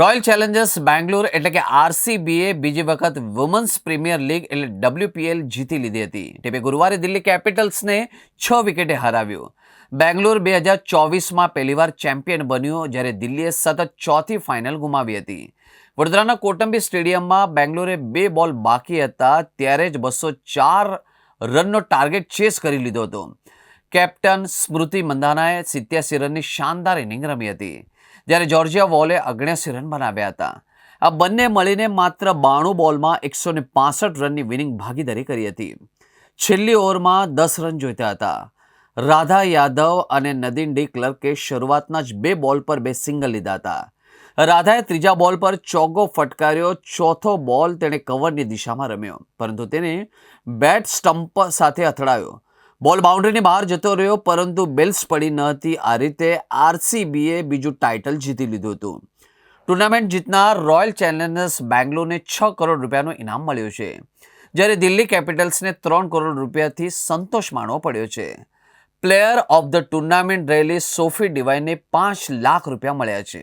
Royal Challengers Bangalore એટલે કે આરસીબીએ બીજી વખત વુમન્સ પ્રીમિયર લીગ એટલે ડબલ્યુપીએલ જીતી લીધી હતી. ટીમે ગુરુવારે દિલ્હી કેપિટલ્સને છ વિકેટે હરાવ્યું. બેંગ્લોર બે હજાર ચોવીસમાં પહેલીવાર ચેમ્પિયન બન્યું જ્યારે દિલ્હીએ સતત ચોથી ફાઇનલ ગુમાવી હતી. વડોદરાના કોટંબી સ્ટેડિયમમાં બેંગ્લોરે બે બોલ બાકી હતા, ત્યારે જ બસો ચાર રનનો ટાર્ગેટ ચેસ કરી લીધો હતો. કેપ્ટન સ્મૃતિ મંદાનાએ સિત્યાસી રનની શાનદાર ઇનિંગ રમી હતી, જ્યારે જોર્જિયા વોલે અગણ્યાસી રન બનાવ્યા હતા. આ બંને મળીને માત્ર બાણું બોલમાં એકસો ને પાસઠ રનની વિનિંગ ભાગીદારી કરી હતી. છેલ્લી ઓવરમાં દસ રન જોઈતા હતા. રાધા યાદવ અને નદીન ડી ક્લર્કે શરૂઆતના જ બે બોલ પર બે સિંગલ લીધા હતા. રાધાએ ત્રીજા બોલ પર ચોગ્ગો ફટકાર્યો, ચોથો બોલ તેણે કવરની દિશામાં રમ્યો, પરંતુ તેને બેટ સ્ટમ્પ સાથે અથડાયો. બોલ બાઉન્ડ્રીની બહાર જતો રહ્યો, પરંતુ બેલ્સ પડી ન હતી. આ રીતે આરસીબીએ બીજું ટાઇટલ જીતી લીધું હતું. ટુર્નામેન્ટ જીતનાર રોયલ ચેલેન્જર્સ બેંગ્લોરને છ કરોડ રૂપિયાનું ઇનામ મળ્યું છે, જ્યારે દિલ્હી કેપિટલ્સને ત્રણ કરોડ રૂપિયાથી સંતોષ માણવો પડ્યો છે. પ્લેયર ઓફ ધ ટુર્નામેન્ટ રહેલી સોફી ડિવાઈને પાંચ લાખ રૂપિયા મળ્યા છે.